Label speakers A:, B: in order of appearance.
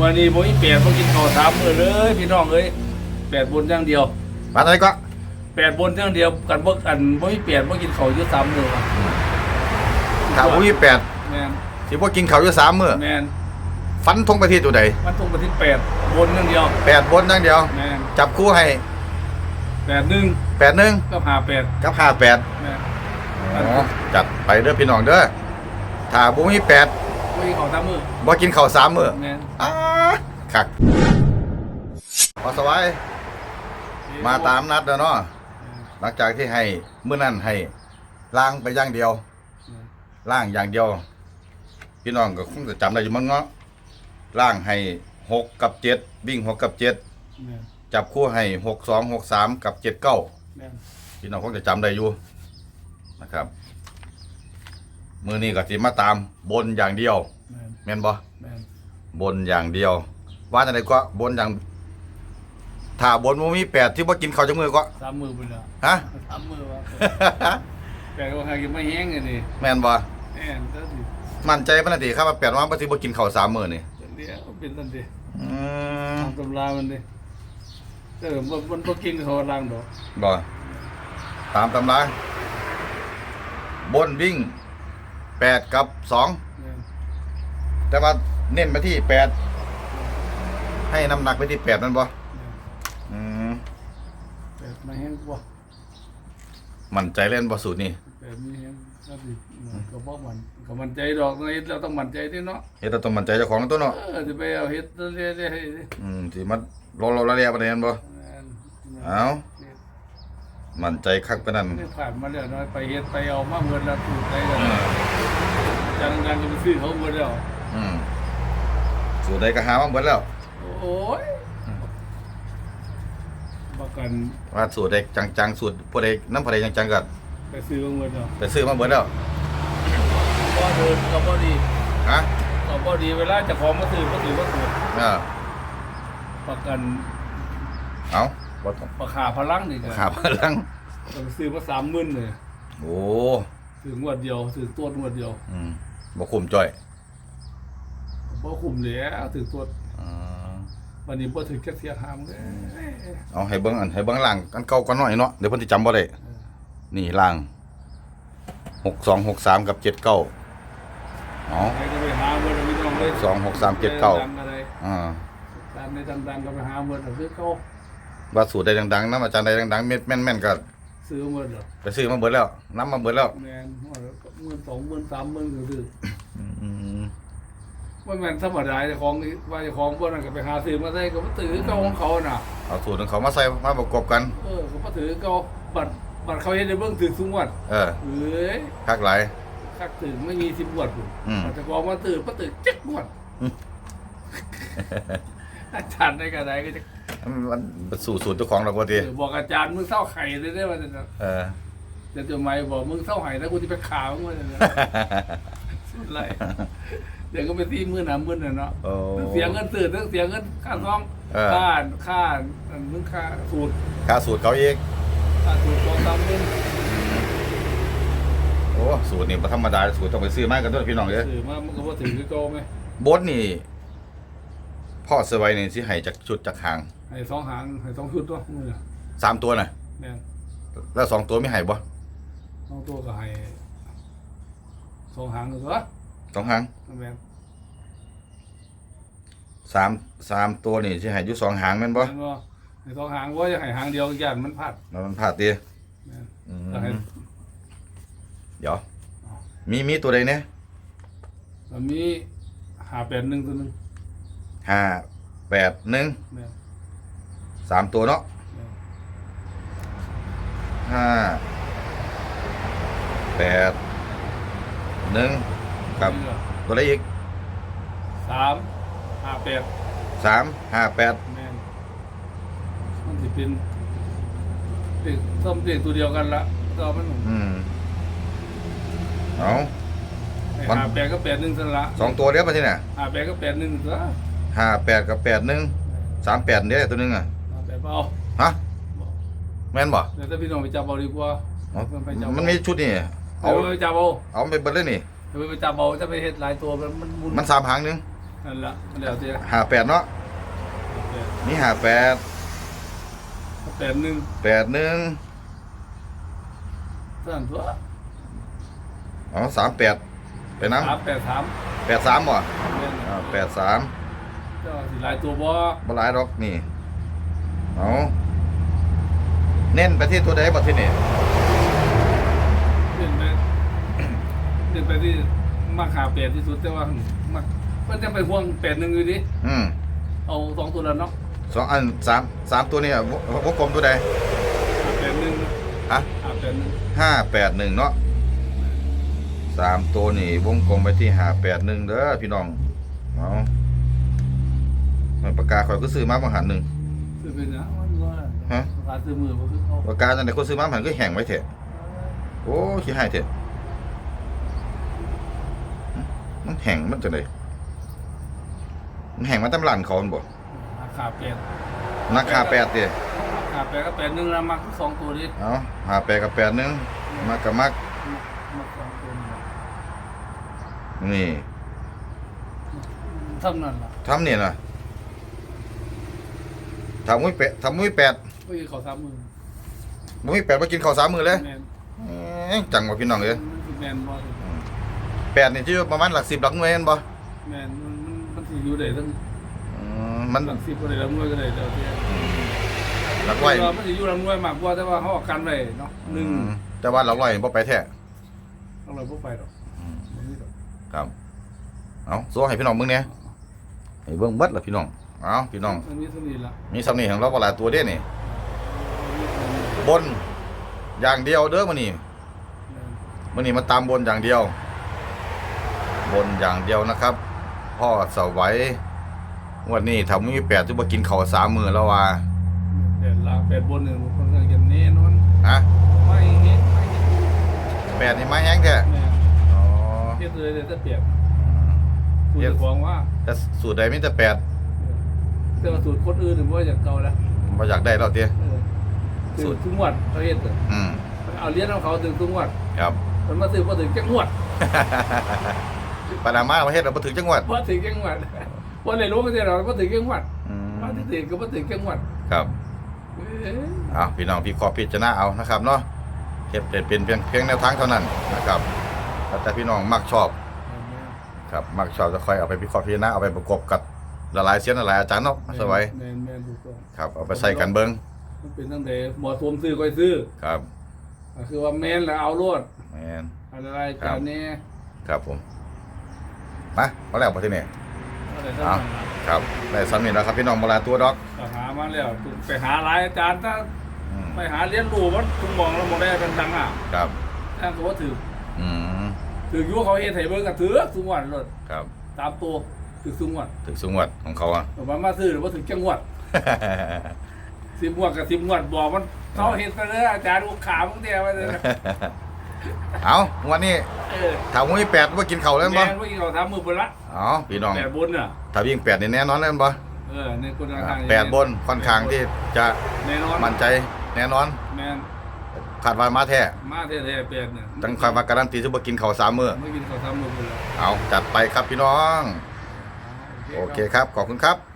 A: วันนี้ผมอีแปดผมกินข้าวสามมื้อเลยพี่น้องเอ้ยแปดบนอย่างเดียว
B: มาอะไรก็
A: แปดบนอย่างเดียวกันบ่กันบ่มีแปดบ่กินข้าวอยู่สามมื้อว่ะ
B: ถ้าอุ้ยแปด
A: แม่น
B: ที่พวกกินเขาวอยู่สามมื้อ
A: แม่น
B: ฟันทงไปที่ตัวใด
A: มันต้องไปที่แปดบนอย่างเดียว
B: แปดบนอย่างเดียว
A: แม่น
B: จับคู่ให้
A: แปดหนึ่ง
B: แปดหนึ่ง
A: กับหาแปด
B: กับห้าแปด
A: แม่น
B: อ๋อจัดไปเด้อพี่น้องเด้อถ้าบุมีแปด
A: บ่กินข้าวสามมื้อ
B: บ่กินข้าวสามมื้อ
A: แม่น
B: อ้า คักพอสบายมาตามนัดแล้วเนาะหลังจากที่ให้มื้อนั้นให้ล้างไปอย่างเดียวล่างอย่างเดียว พี่น้องก็คงจะจำได้อยู่มั้งเนาะล่างให้หกกับเจ็ดวิ่งหกกับเจ็ด
A: แม่น
B: จับคู่ให้หกสองหกสามกับเจ็ดเก้า
A: แม่น
B: พี่น้องคงจะจำได้อยู่นะครับมือนี้ก็สิมาตามบนอย่างเดียว
A: แม่น
B: แม่นบ่
A: แม่น
B: บนอย่างเดียว ว่าจังไดก็บนอย่างถ้าบนบ่มีแปดที่บ่กินข้าวจังมือก็
A: สามมื้อพุ่นแล้ว
B: ฮะ
A: สามมื้อว่าแปดก็หากินไม่แห้งอันนี้
B: แม่นบ่
A: แม่นก็สิ
B: มั่นใจปานนั้นติครับว่าแปดว่าบ่สิบ่กินข้าวสามมื้อนี่
A: เป็นเดียวเป็นตันเดียว
B: อืม
A: ตามตำรามันดิเออมันมันบ่กินเขาล้างดอก
B: บ่ตามตำราบนวิ่งแปดกับสอง
A: แม่น
B: แต่ว่าเน้นไปที่แปด ให้น้ำหนักไปที่แปดนั่นบ่
A: แม่น
B: อืม
A: แปดไม่แห้งกว่า
B: มั่นใจเล่นบ่สูตรนี่
A: แปดไม่แห้งก็สิก็บ่มันก็มันใจดอกนะเฮ็ดเราต้องมั่นใจที่เนาะ
B: เฮ็ดเราต้องมั่นใจเจ้าของตัวเนาะ
A: เออสิไปเอาเฮ็ดเรื่อยๆให้
B: อืมสิมันรอรอละเลียประเด็นบ่
A: แม่น
B: เอามั่นใจคักปานนั้น
A: นี่ผ่านมาแล้วน้อยไปเฮ็ดไปเอามาเงินละถูกใจกันจังดังก็ไปซื้อเขาหมดแล้ว
B: อืมสูตรใดก็หามาเบิดแล้ว
A: โอ้ยประกัน
B: ว่าสูตรใดจังๆสูตรผู้ใดน้ำผู้ใดจังๆก็
A: ไปซื้อมาหมดแล้ว
B: ไปซื้อมาเบิดแล้ว
A: ก็เดินก็บ่ดี
B: ฮะ
A: ก็บ่ดีเวลาเจะของมาซื้อก็ถือว่าถูก
B: เออ
A: ประกัน
B: เอาบ่ต้อง
A: ประขาพลังนี่ก็
B: ขาพลัง
A: ก็ไปซื้อมาสามหมื่นเลย
B: โอ้
A: ถืองวดเดียวถือตัวงวดเดียว
B: อืมบ่คุ้มจ้อย
A: บ่คุ้มแล้วถือตัว
B: อืม
A: วันนี้บ่ถือแค่เสียหามเลย
B: เอาให้เบิ่งอันให้เบิ่งล่างอันเก่าก่อนหน่อยเนาะเดี๋ยวเพิ่นสิจำบ่ได้นี่ล่าง6263กับ79เอ๋อ
A: ใครก็ไปหาเมื่อไม่ต้องเลย
B: สองหกสามเจ็ดเก้า
A: ดังอะไร
B: อ่า
A: ตามในดังๆก็ไปหาเมื่อคือเขา
B: ว่าสูตรใดดังๆนำอาจารย์ใดดังๆเม็ดแม่นๆก็
A: ซื้อเมื่อเด้อ
B: ไปซื้อมาเบิดแล้วนํมาเบิดแล้ว
A: แม่นว่าเมื่อสองหมื่นสามหมื่นก็ซื้อ
B: อื ม
A: ว่าแม่นธรรมดาเจ้าของนี่ว่าเจ้าของพวกนั้นก็ไปหาซื้อมาได้ก็บ่ถือเก่าของเขาน่ะ
B: เอาสูตรของเขามาใส่มาประกอบกัน
A: เออก็บ่ถือเก่าบัตรบัตรเขาเฮ็ดได้เบิ่งถือสูงวัด
B: เออ
A: เอ้ย
B: คักหลาย
A: คักถึงไม่มีสิบงวดพุ่น
B: อืม
A: แต่พอมาตื่นก็ตื่นเจ็ดงวด
B: อืม
A: อาจารย์ได้กระไดก็จะ
B: มันสูตรสูตรเจ้าของเราบ่ดี
A: เออบอกอาจารย์มึงเศร้าไข่เลยได้ไหมเนี่ย
B: เออ
A: แต่ตัวไม่บอกมึงเศร้าไข่แล้วกูจะไปข่าวมึงเลยนะสุดไร เดี๋ยวก็ไปที่มื่นหนามื่นน่ะเนาะ
B: โอ้
A: เสียเงินตื่นเสียเงินค่าซ่อม
B: เออ
A: ค่าค่าอันมึงค่าสูตร
B: ค่าสูตรเขาเอง
A: ค่าสูตรสองสามหมื่น
B: โอ้ สูตรนี่บ่ธรรมดาสูตรต้องไปซื้อมากันเด้อพี่น้องเด้อ
A: ถือมามันก็ว่าถือคือโตไหม
B: บดนี่ พ่อสไว้นี่สิให้จากชุดจากหาง
A: ให้สองหางให้สองชุดตัวมือ
B: สามตัวน่ะ
A: แม่น
B: แล้วสองตัวไม่ให้บ่
A: สองตัวก็ให้สองหางก็ตัว
B: สองหาง
A: แม่น
B: สามสามตัวนี่สิให้อยู่สองหางแม่นบ่
A: แม่นบ่ให้สองหางว่าจะให้หางเดียวย่านมันพลาด
B: แล้วมันพลาดติ
A: แม่น
B: อื
A: แล้วให้
B: มเดี๋ยว มีมีตัวใดเนี่ย
A: แล้วมีหาแปดหนึ่งตัวหนึ่ง
B: ห้าแปดหนึ่ง
A: แม่น
B: สามตัวเนาะ
A: แม่น
B: ห้าแปดหนึ่ง กับ
A: นี่ก็
B: ตัวใดอีก
A: สามหาแปด
B: สามห้าแปด
A: แม่นมันจะเป็นเด็กส้มเด็กตัวเดียวกันละก็มัน
B: อืมเอา
A: ให้
B: มัน
A: หาแปดก็แปดหนึ่งสันละ
B: สองตัวเดียวไปที่ไหน
A: หาแปดก็แปดหนึ่งตัว
B: ห้าแปดกับแปดหนึ่งสามแปดเดียวตัวหนึงอะ
A: หาแปดเอา
B: ฮะแม่นบ่
A: เดี๋ยวถ้าพี่น้องไปจับเอาดีกว่า
B: อ๋อ
A: มันไปจับ
B: มันมีชุดนี่
A: เอา
B: เอา
A: ไปจับเอา
B: เอาไปเบิดเลยนี่
A: เอาไปจับเอาจะไปเห็ดหลายตัวมันมันมุน
B: มันสามหางหนึง
A: นั่นละมันแล้วเสีย
B: ห้าแปดเนาะนี่ห้าแปด
A: แปดหนึ่ง
B: แปดหนึ่ง
A: สั่นตัว
B: อ๋อสามแปดไปน้
A: สามแปดสามำ
B: แปดสามบ่
A: เล่น
B: อ่าแปดสาม
A: เจ้าสิหลายตัวบ่
B: บหลายดอกนี่เอาเน้นไปที่ตัวใดบ่ที่นี่
A: เล่นไป เล่นไปที่มาขาแปดที่สุดแต่ว่ามักมันจะไปห่วงแปดหนึ่งอยู่ดิ
B: อืม
A: เอาสองตัวแล้วเนาะ
B: สองอันสามสามตัวนี่อะววงกลมตัวใด
A: แปดหนึ่ง
B: ฮะ
A: อ่าแปดหนึ่ง
B: ห้าแปดหนึ่งเนาะสามตัวนี่วงกลมไปที่ห้าแปดหนึ่งเด้อพี่น้องเอามันปากกาข่อยก็ซื้อมาบางหันหนึ่ง
A: ซื้อเป็นนะมันว่า
B: ฮะ
A: ราคาซื้อมือบ่คือเขา
B: ปากกาจังไดคนซื้อมาบางหันก็แห้งไว้เถอะโอ้ขี้ให้เถอะ มันแห้งมันจังไดมันแห้งมาตำร้านเขามันบ่
A: ราคาแปด
B: ราคาแปดเด้
A: ราคาแปดก็แปดหนึ่งแล้วมักสองตัวดิ
B: เอาหาแปดกับแปดหนึงมักกับมัก
A: มักสองตัวนี่
B: นี่
A: เท่านั้นล่ะ
B: ทำนี่นะทำมุ้ยแปดทำมุ้ยแปด
A: ไม่ใช่เขาสามมือ
B: มุ้ยแปดมากินข้าวสามมือเลย
A: แมน
B: เอ้ยจังว่าพี่น้องเอ้ย
A: มันคือแมนบ่สิ
B: แปดนี่ที่ประมาณหลักสิบหลักหน่วยเห็นบ่
A: แมนมันมันมันสิอยู่ได้ทั้ง
B: อืมมัน
A: หลังสิบก็ได้ลำนวยก็ได้เดี๋ยวเที่ย
B: หลักร้อย
A: ว่ามันสิอยู่ลำนวยมากกว่าแต่ว่าเขาเอากันไว้เนาะหนึ่ง
B: อืมแต่ว่าหลักร้อยบ่ไปแท้
A: ต้องเลยพวกไปหรอกบ่มีหรอก
B: ครับเอาโซ่ให้พี่น้องเบิ่งเนี่ยให้เบิ่งเบิดล่ะพี่น้องเอาพี่น้อง
A: มันมีเท่านี้ละ
B: มีสำนีของเราบ่หลายตัวเด้นี่บนอย่างเดียวเด้อมื้อนี้
A: แม่น
B: มื่อนี้มาตามบนอย่างเดียว บนอย่างเดียวนะครับ พ่อสวัยงวันนี้ทำมีแปดที่มากินข้าวสามมือแล้วว่า
A: แปดลางแปดบนเนี่ยมันค่อนข้างจะแน่นอน
B: ฮะ
A: ไม่เฮ็ดไม่เฮ็ด
B: แปดนี่มาแห้งแท้
A: แม่น
B: อ๋อ
A: เฮ็ดเลยแต่จะเปรียบสูตรเจ้าของว่า
B: แต่สูตรใดมีแต่แปด
A: แต่ว่าสูตรคนอื่นเนี่ยว่าอย่างเก่าแล้ว
B: มาอยากได้แล้วเตี้ย
A: เออ
B: สู
A: สู
B: ต
A: ต
B: ร
A: รทุกงวดเขาเฮ็ดอะ
B: อืม
A: เอาเลี้ยงของเขาถึงทุกงวด
B: ครับ
A: มันมาซื้อพอถึงจังงวด
B: ปานามาประเทศเราบ่ถึงจังหวัด
A: พอถึงจังงวดวันไหนรู้ก็ได้เราพอถึงจังงวด
B: อืม
A: มาที่ถึงก็พอถึงจังงวด
B: ครับ
A: เอ้ย
B: เอาพี่น้องพี่ขอพิจารณาเอานะครับเนาะเฮ็ดเป็นเป็นเพียงเพียงแนวทางเท่านั้นนะครับแล้วแต่พี่น้องมักชอบครับมักชอบจะค่อยเอาไปพิเคราะห์พิจารณาเอาไปประกบกับหลายๆเสียนหลายๆอาจารย์เนาะสบาย
A: แมนแมนถูกต้อง
B: ครับเอาไปใส่กันเบิ้ง
A: มันเป็นตั้งแต่หมอสวมซื้อก็ซื้อ
B: ครับ
A: ก็คือว่าแมนแล้วเอาโลด
B: แมน
A: อะไรจานนี้
B: ครับผม มาพอแล้วประเทศนี้
A: อะไรทั้ง
B: เอา
A: นั้น
B: ครับได้สำนีแล้วครับพี่น้องมาลาตัวดอก
A: ก็หามาแล้วไปหาหลายอาจารย์ถ้า
B: อืม
A: ไปหาเรียนรู้มันคุณมองแล้วมองได้เป็นดังอะ
B: ครับ
A: ถ้าเขาว่าถือ
B: อืม
A: ถืออยุ่เขาเฮ็ดให้เบิ่งก็ถือทุกวันรถ
B: ครับ
A: ตามตัวถือทุกวัน
B: ถึงสูงวัดของเขาอะ
A: แต่ว่ามาซื้อหรือว่าถือจังหวัดสิบงวดกับสิบงวดบอกมันเขาเห็นไปเลยอาจารย์ลูกขามึงเดียวไปเลย
B: เอาวันนี้
A: เออ
B: ถามว่ามีแปดว่ากินเข่าวแล้ว
A: แม่
B: บ่
A: นว่าอีเขาทำมือบนละ
B: อ๋อพี่น้อง
A: แปดบนน่ะ
B: ถ้าวิ่งแปดนี่แน่นอนแล้วบ่
A: เออในคนทาง
B: แปดบนค่อนข้างที่จะ
A: แน่นอน
B: มั่นใจแน่นอน
A: แม่น
B: ขาดว่ามาแท้
A: มาแท้ๆแปดเนี่ย
B: จังคอยมาการันตีที่บ่กินข้าวสามมื้อ
A: ไม่กินเขาทำมือบนละ
B: เอาจัดไปครับพี่น้อง โอเคครับขอบคุณครับ